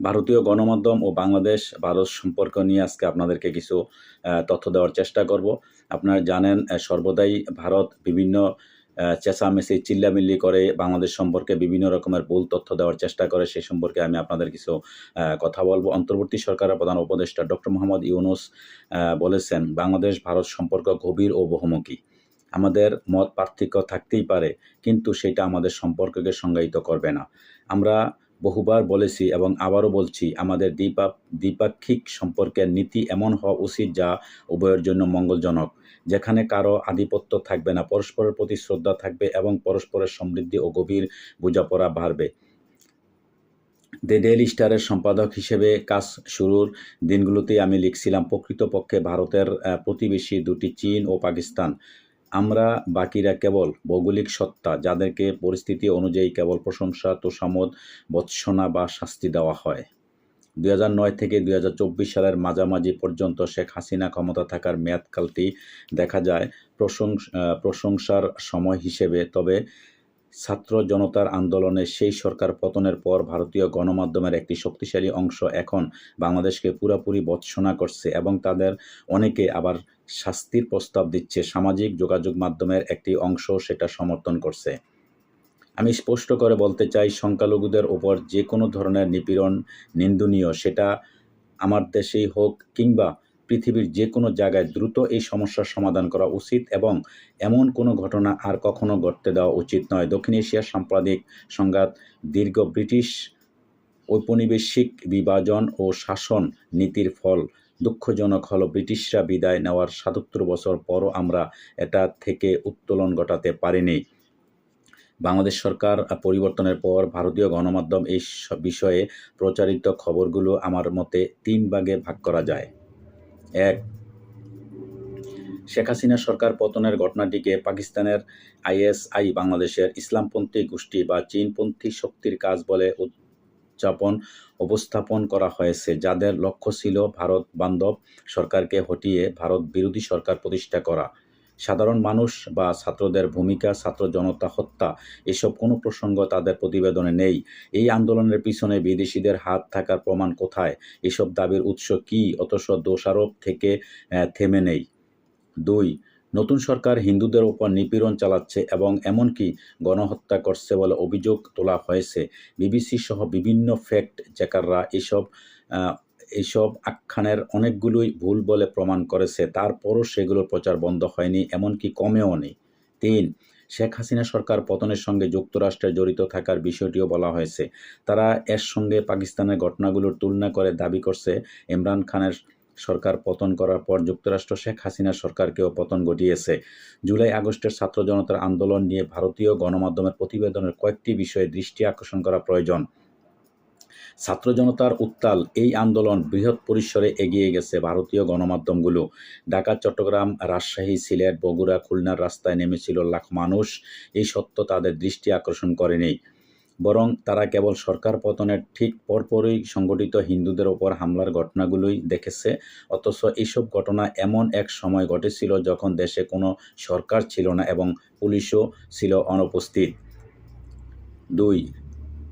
ভারতীয় গণমাধ্যম ও বাংলাদেশ ভারত সম্পর্ক নিয়ে আজকে আপনাদেরকে কিছু তথ্য দেওয়ার চেষ্টা করব। আপনারা জানেন সর্বদাই ভারত বিভিন্ন চেঁচামেচি, চিল্লামিল্লি করে বাংলাদেশ সম্পর্কে বিভিন্ন রকমের ভুল তথ্য দেওয়ার চেষ্টা করে। সে সম্পর্কে আমি আপনাদের কিছু কথা বলব। অন্তর্বর্তী সরকারের প্রধান উপদেষ্টা ডক্টর মোহাম্মদ ইউনুস বলেছেন, বাংলাদেশ ভারত সম্পর্ক গভীর ও বহুমুখী। আমাদের মত পার্থক্য থাকতেই পারে, কিন্তু সেটা আমাদের সম্পর্ককে সংজ্ঞায়িত করবে না। আমরা বহুবার বলেছি এবং আবারও বলছি, আমাদের দ্বিপা, দ্বিপাক্ষিক সম্পর্কের নীতি এমন হওয়া উচিত যা উভয়ের জন্য মঙ্গলজনক, যেখানে কারও আধিপত্য থাকবে না, পরস্পরের প্রতি শ্রদ্ধা থাকবে এবং পরস্পরের সমৃদ্ধি ও গভীর বোঝাপড়া বাড়বে। দ্য ডেইলি স্টারের সম্পাদক হিসেবে কাজ শুরুর দিনগুলোতেই আমি লিখছিলাম, প্রকৃতপক্ষে ভারতের প্রতিবেশী দুটি চীন ও পাকিস্তান। আমরা বাকিরা কেবল ভৌগোলিক সত্তা, যাদেরকে পরিস্থিতি অনুযায়ী কেবল প্রশংসা তোষামত বৎসনা বা শাস্তি দেওয়া হয়। দুই নয় থেকে দু হাজার চব্বিশ সালের মাঝামাঝি পর্যন্ত শেখ হাসিনা ক্ষমতা থাকার মেয়াদকালটি দেখা যায় প্রশংসা প্রশংসার সময় হিসেবে। তবে ছাত্র জনতার আন্দোলনে সেই সরকার পতনের পর ভারতীয় গণমাধ্যমের একটি শক্তিশালী অংশ এখন বাংলাদেশকে পুরোপুরি বৎসনা করছে এবং তাদের অনেকে আবার শাস্তির প্রস্তাব দিচ্ছে। সামাজিক যোগাযোগ মাধ্যমের একটি অংশ সেটা সমর্থন করছে। আমি স্পষ্ট করে বলতে চাই, সংখ্যালঘুদের ওপর যে কোনো ধরনের নিপীড়ন নিন্দনীয়, সেটা আমার দেশেই হোক কিংবা পৃথিবীর যে কোনো জায়গায় দ্রুত এই সমস্যার সমাধান করা উচিত এবং এমন কোনো ঘটনা আর কখনো ঘটতে দেওয়া উচিত নয়। দক্ষিণ এশিয়ার সাম্প্রদায়িক সংঘাত, দীর্ঘ ব্রিটিশ ঔপনিবেশিক বিভাজন ও শাসন নীতির ফল দুঃখজনক হলো ব্রিটিশরা বিদায় নেওয়ার সাতাত্তর বছর পরও আমরা এটা থেকে উত্তোলন ঘটাতে পারিনি। বাংলাদেশ সরকার পরিবর্তনের পর ভারতীয় গণমাধ্যম এই বিষয়ে প্রচারিত খবরগুলো আমার মতে তিন ভাগে ভাগ করা যায়। এক। শেখ হাসিনা সরকার পতনের ঘটনাটিকে পাকিস্তানের আইএসআই, বাংলাদেশের ইসলামপন্থী গোষ্ঠী বা চীনপন্থী শক্তির কাজ বলে উদযাপন, উপস্থাপন করা হয়েছে, যাদের লক্ষ্য ছিল ভারত বান্ধব সরকারকে হটিয়ে ভারত বিরোধী সরকার প্রতিষ্ঠা করা। সাধারণ মানুষ বা ছাত্রদের ভূমিকা, ছাত্র জনতা হত্যা, এসব কোনো প্রসঙ্গ তাদের প্রতিবেদনে নেই। এই আন্দোলনের পিছনে বিদেশিদের হাত থাকার প্রমাণ কোথায়? এসব দাবির উৎস কী? অথচ দোষারোপ থেকে থেমে নেই। দুই, নতুন সরকার হিন্দুদের ওপর নিপীড়ন চালাচ্ছে এবং এমনকি গণহত্যা করছে বলে অভিযোগ তোলা হয়েছে। বিবিসি সহ বিভিন্ন ফ্যাক্ট চেকাররা এসব এইসব আখ্যানের অনেকগুলোই ভুল বলে প্রমাণ করেছে। তারপরও সেগুলোর প্রচার বন্ধ হয়নি, এমনকি কমেও নেই। তিন, শেখ হাসিনা সরকার পতনের সঙ্গে যুক্তরাষ্ট্রে জড়িত থাকার বিষয়টিও বলা হয়েছে। তারা এর সঙ্গে পাকিস্তানের ঘটনাগুলোর তুলনা করে দাবি করছে, ইমরান খানের সরকার পতন করার পর যুক্তরাষ্ট্র শেখ হাসিনা সরকারকেও পতন ঘটিয়েছে। জুলাই আগস্টের ছাত্র জনতার আন্দোলন নিয়ে ভারতীয় গণমাধ্যমের প্রতিবেদনের কয়েকটি বিষয়ে দৃষ্টি আকর্ষণ করা প্রয়োজন। ছাত্র জনতার উত্তাল, এই আন্দোলন বৃহৎ পরিসরে এগিয়ে গেছে ভারতীয় গণমাধ্যমগুলো। ঢাকা, চট্টগ্রাম, রাজশাহী, সিলেট, বগুড়া, খুলনার রাস্তায় নেমেছিল লাখ মানুষ। এই সত্য তাদের দৃষ্টি আকর্ষণ করেনি। বরং তারা কেবল সরকার পতনের ঠিক পরপরই সংগঠিত হিন্দুদের ওপর হামলার ঘটনাগুলোই দেখেছে। অথচ এইসব ঘটনা এমন এক সময় ঘটেছিল যখন দেশে কোনো সরকার ছিল না এবং পুলিশও ছিল অনুপস্থিত। দুই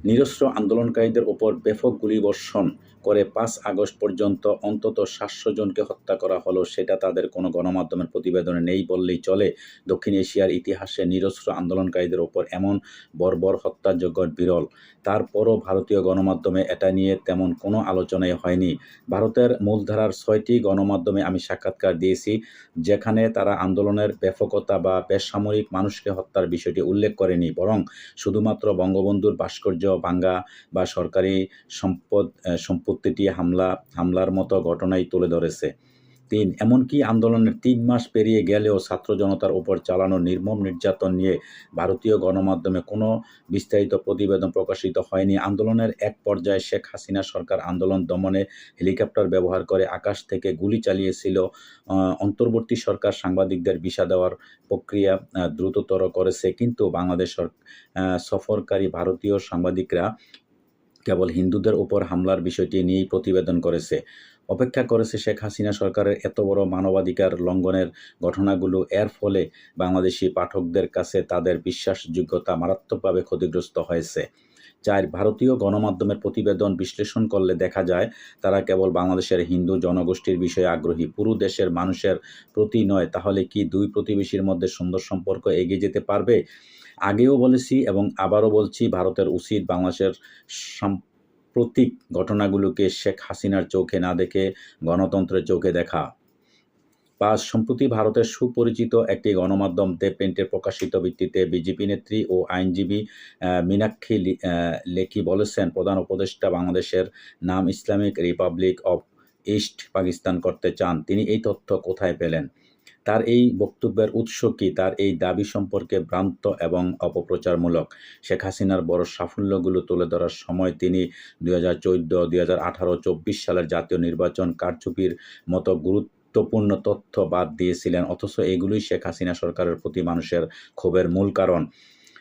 নিরস্ত্র আন্দোলনকারীদের ওপর ব্যাপক গুলিবর্ষণ করে পাঁচ আগস্ট পর্যন্ত অন্তত সাতশো জনকে হত্যা করা হলো সেটা তাদের কোনো গণমাধ্যমের প্রতিবেদনে নেই বললেই চলে। দক্ষিণ এশিয়ার ইতিহাসে নিরস্ত্র আন্দোলনকারীদের ওপর এমন বর্বর হত্যাযোগ্য বিরল। তারপরও ভারতীয় গণমাধ্যমে এটা নিয়ে তেমন কোনো আলোচনাই হয়নি। ভারতের মূলধারার ছয়টি গণমাধ্যমে আমি সাক্ষাৎকার দিয়েছি যেখানে তারা আন্দোলনের ব্যাপকতা বা বেসামরিক মানুষকে হত্যার বিষয়টি উল্লেখ করেনি বরং শুধুমাত্র বঙ্গবন্ধুর ভাস্কর্য ভাঙ্গা বা সরকারি সম্পদ আহ, সম্পত্তিটি হামলা, হামলার মতো ঘটনাই তুলে ধরেছে। তিন, এমনকি আন্দোলনের তিন মাস পেরিয়ে গেলেও ছাত্র জনতার উপর চালানো নির্মম নির্যাতন নিয়ে ভারতীয় গণমাধ্যমে কোনো বিস্তারিত প্রতিবেদন প্রকাশিত হয়নি। আন্দোলনের এক পর্যায়ে শেখ হাসিনা সরকার আন্দোলন দমনে হেলিকপ্টার ব্যবহার করে আকাশ থেকে গুলি চালিয়েছিল। অন্তর্বর্তী সরকার সাংবাদিকদের ভিসা দেওয়ার প্রক্রিয়া দ্রুততর করেছে। কিন্তু বাংলাদেশ সফরকারী ভারতীয় সাংবাদিকরা কেবল হিন্দুদের উপর হামলার বিষয়টি নিয়েই প্রতিবেদন করেছে। অপেক্ষা করেছে শেখ হাসিনা সরকারের এত বড় মানবাধিকার লঙ্ঘনের ঘটনাগুলো। এর ফলে বাংলাদেশি পাঠকদের কাছে তাদের বিশ্বাসযোগ্যতা মারাত্মকভাবে ক্ষতিগ্রস্ত হয়েছে। চার ভারতীয় গণমাধ্যমের প্রতিবেদন বিশ্লেষণ করলে দেখা যায়, তারা কেবল বাংলাদেশের হিন্দু জনগোষ্ঠীর বিষয়ে আগ্রহী, পুরো দেশের মানুষের প্রতি নয়। তাহলে কি দুই প্রতিবেশীর মধ্যে সুন্দর সম্পর্ক এগিয়ে যেতে পারবে? আগেও বলেছি এবং আবারও বলছি, ভারতের উচিত বাংলাদেশের সাম্প্রতিক ঘটনাগুলোকে শেখ হাসিনার চোখে না দেখে গণতন্ত্রের চোখে দেখা। পাঁচ সম্প্রতি ভারতের সুপরিচিত একটি গণমাধ্যম দে প্রিন্টে প্রকাশিত ভিত্তিতে বিজেপি নেত্রী ও আইনজীবী মীনাক্ষী লেখি বলেছেন, প্রধান উপদেষ্টা বাংলাদেশের নাম Islamic republic of East Pakistan করতে চান। তিনি এই তথ্য কোথায় পেলেন? তার এই বক্তব্যের উৎস কি? তার এই দাবি সম্পর্কে ভ্রান্ত এবং অপপ্রচারমূলক। শেখ হাসিনার বড় সাফল্যগুলো তুলে ধরার সময় তিনি দুই হাজার চৌদ্দ, দুই হাজার আঠারো, চব্বিশ সালের জাতীয় নির্বাচন কারচুপির মতো গুরুত্বপূর্ণ তথ্য বাদ দিয়েছিলেন, অথচ এগুলোই শেখ হাসিনা সরকারের প্রতি মানুষের ক্ষোভের মূল কারণ।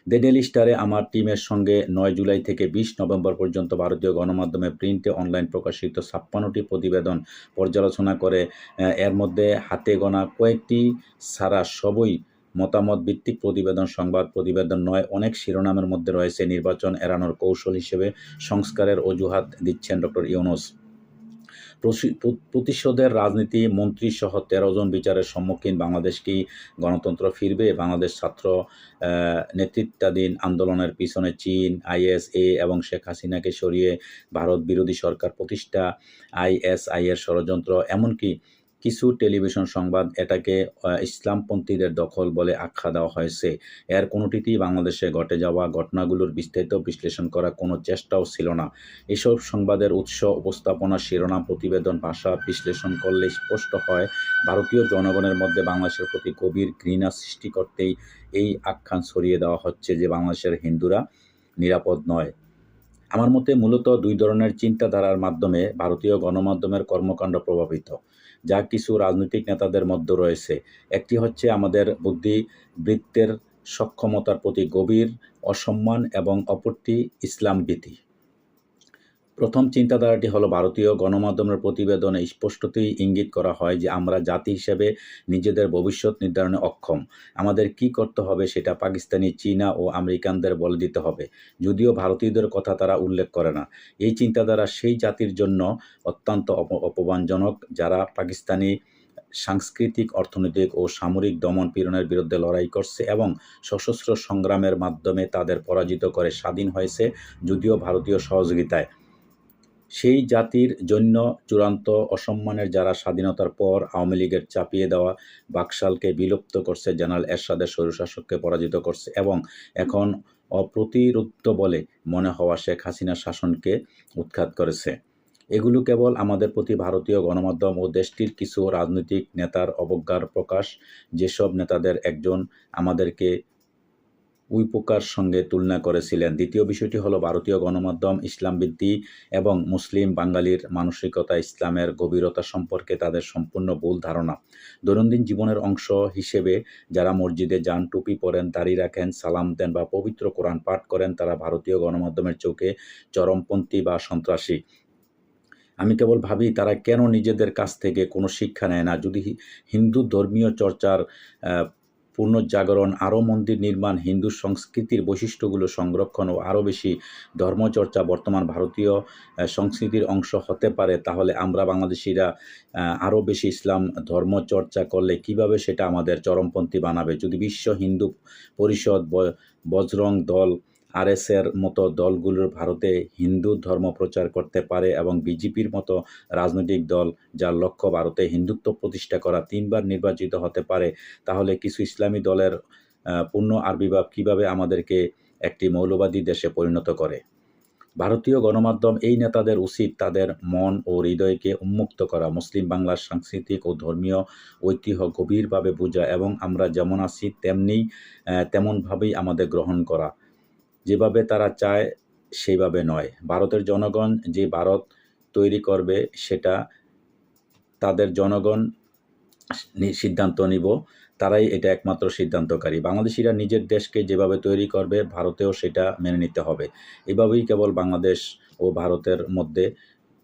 দ্য ডেলি স্টারে আমার টিমের সঙ্গে নয় জুলাই থেকে বিশ নভেম্বর পর্যন্ত ভারতীয় গণমাধ্যমে প্রিন্টে অনলাইন প্রকাশিত ছাপ্পান্নটি প্রতিবেদন পর্যালোচনা করে এর মধ্যে হাতে গোনা কয়েকটি সারা সবই মতামত ভিত্তিক প্রতিবেদন, সংবাদ প্রতিবেদন নয়, অনেক শিরোনামের মধ্যে রয়েছে নির্বাচন এড়ানোর কৌশল হিসেবে সংস্কারের অজুহাত দিচ্ছেন ডক্টর ইউনুস। প্রতিশোধের রাজনীতি মন্ত্রী সহ তেরো জন বিচারের সম্মুখীন বাংলাদেশ কি গণতন্ত্র ফিরবে? বাংলাদেশ ছাত্র নেতৃত্বাধীন আন্দোলনের পিছনে চীন, আইএসএ এবং শেখ হাসিনাকে সরিয়ে ভারত বিরোধী সরকার প্রতিষ্ঠা, আইএসআই এর ষড়যন্ত্র এমনকি কিছু টেলিভিশন সংবাদ এটাকে ইসলামপন্থীদের দখল বলে আখ্যা দেওয়া হয়েছে। এর কোনোটিতেই বাংলাদেশে ঘটে যাওয়া ঘটনাগুলোর বিস্তারিত বিশ্লেষণ করা কোনো চেষ্টাও ছিল না। এসব সংবাদের উৎস, উপস্থাপনা, শিরোনাম, প্রতিবেদন, ভাষা বিশ্লেষণ করলে স্পষ্ট হয়, ভারতীয় জনগণের মধ্যে বাংলাদেশের প্রতি গভীর ঘৃণা সৃষ্টি করতেই এই আখ্যান ছড়িয়ে দেওয়া হচ্ছে যে বাংলাদেশের হিন্দুরা নিরাপদ নয়। আমার মতে মূলত দুই ধরনের চিন্তাধারার মাধ্যমে ভারতীয় গণমাধ্যমের কর্মকাণ্ড প্রভাবিত। যা কিছু রাজনৈতিক নেতাদের মধ্যে রয়েছে। একটি হচ্ছে আমাদের বুদ্ধিবৃত্তের সক্ষমতার প্রতি গভীর অসম্মান এবং অপরটি ইসলাম ভীতি প্রথম চিন্তাধারাটি হলো ভারতীয় গণমাধ্যমের প্রতিবেদনে স্পষ্টতই ইঙ্গিত করা হয় যে আমরা জাতি হিসেবে নিজেদের ভবিষ্যৎ নির্ধারণে অক্ষম। আমাদের কি করতে হবে সেটা পাকিস্তানি, চীনা ও আমেরিকানদের বলে দিতে হবে। যদিও ভারতীয়দের কথা তারা উল্লেখ করে না। এই চিন্তাধারা সেই জাতির জন্য অত্যন্ত অপ- অপমানজনক, যারা পাকিস্তানি সাংস্কৃতিক, অর্থনৈতিক ও সামরিক দমন পীড়নের বিরুদ্ধে লড়াই করছে এবং সশস্ত্র সংগ্রামের মাধ্যমে তাদের পরাজিত করে স্বাধীন হয়েছে, যদিও ভারতীয় সহযোগিতায়। সেই জাতির জন্য চূড়ান্ত অসম্মানের যারা স্বাধীনতার পর আওয়ামী লীগের চাপিয়ে দেওয়া বাকশালকে বিলুপ্ত করছে, জেনারেল এরশাদের স্বৈরশাসককে পরাজিত করছে এবং এখন অপ্রতিরোধ্য বলে মনে হওয়া শেখ হাসিনা শাসনকে উৎখাত করেছে। এগুলো কেবল আমাদের প্রতি ভারতীয় গণমাধ্যম ও দেশটির কিছু রাজনৈতিক নেতার অবজ্ঞার প্রকাশ, যেসব নেতাদের একজন আমাদেরকে উইপোকার সঙ্গে তুলনা করেছিলেন। দ্বিতীয় বিষয়টি হলো ভারতীয় গণমাধ্যম ইসলামবিদ্যি এবং মুসলিম বাঙালির মানসিকতা, ইসলামের গভীরতা সম্পর্কে তাদের সম্পূর্ণ ভুল ধারণা। দৈনন্দিন জীবনের অংশ হিসেবে যারা মসজিদে যান, টুপি পরেন, দাড়ি রাখেন, সালাম দেন বা পবিত্র কোরআন পাঠ করেন, তারা ভারতীয় গণমাধ্যমের চোখে চরমপন্থী বা সন্ত্রাসী। আমি কেবল ভাবি, তারা কেন নিজেদের কাছ থেকে কোনো শিক্ষা নেয় না? যদি হিন্দু ধর্মীয় চর্চার পুনর্জাগরণ আরও মন্দির নির্মাণ, হিন্দু সংস্কৃতির বৈশিষ্ট্যগুলো সংরক্ষণ ও আরও বেশি ধর্মচর্চা বর্তমান ভারতীয় সংস্কৃতির অংশ হতে পারে, তাহলে আমরা বাংলাদেশিরা আরও বেশি ইসলাম ধর্মচর্চা করলে কীভাবে সেটা আমাদের চরমপন্থী বানাবে? যদি বিশ্ব হিন্দু পরিষদ বজরং দল আরএসের মতো দলগুলোর ভারতে হিন্দু ধর্ম প্রচার করতে পারে এবং বিজেপির মতো রাজনৈতিক দল যার লক্ষ্য ভারতে হিন্দুত্ব প্রতিষ্ঠা করা তিনবার নির্বাচিত হতে পারে, তাহলে কিছু ইসলামী দলের পূর্ণ আবির্ভাব কীভাবে আমাদেরকে একটি মৌলবাদী দেশে পরিণত করে? ভারতীয় গণমাধ্যম এই নেতাদের উচিত তাদের মন ও হৃদয়কে উন্মুক্ত করা। মুসলিম বাংলার সাংস্কৃতিক ও ধর্মীয় ঐতিহ্য গভীরভাবে বোঝা এবং আমরা যেমন আছি, তেমনি তেমনভাবেই আমাদের গ্রহণ করা। যেভাবে তারা চায়, সেইভাবে নয়। ভারতের জনগণ যে ভারত তৈরি করবে, সেটা তাদের জনগণ সিদ্ধান্ত নিব। তারাই এটা একমাত্র সিদ্ধান্তকারী। বাংলাদেশিরা নিজের দেশকে যেভাবে তৈরি করবে, ভারতেও সেটা মেনে নিতে হবে। এভাবেই কেবল বাংলাদেশ ও ভারতের মধ্যে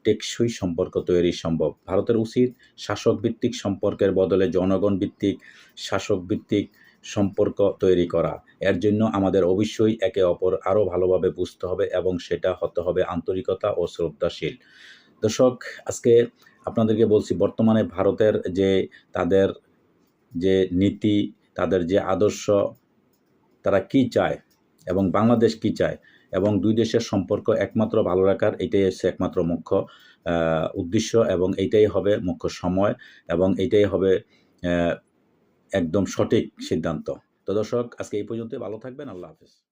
টেকসই সম্পর্ক তৈরি সম্ভব। ভারতের উচিত শাসক ভিত্তিক সম্পর্কের বদলে জনগণ ভিত্তিক শাসক ভিত্তিক সম্পর্ক তৈরি করা। এর জন্য আমাদের অবশ্যই একে অপর আরও ভালোভাবে বুঝতে হবে এবং সেটা হতে হবে আন্তরিকতা ও শ্রদ্ধাশীল। দর্শক, আজকে আপনাদেরকে বলছি, বর্তমানে ভারতের যে তাদের যে নীতি, তাদের যে আদর্শ, তারা কি চায় এবং বাংলাদেশ কি চায় এবং দুই দেশের সম্পর্ক একমাত্র ভালো রাখার এটাই হচ্ছে একমাত্র মুখ্য উদ্দেশ্য এবং এইটাই হবে মুখ্য সময় এবং এইটাই হবে একদম সঠিক সিদ্ধান্ত। তো দর্শক আজকে এই পর্যন্ত ভালো থাকবেন। আল্লাহ হাফিজ।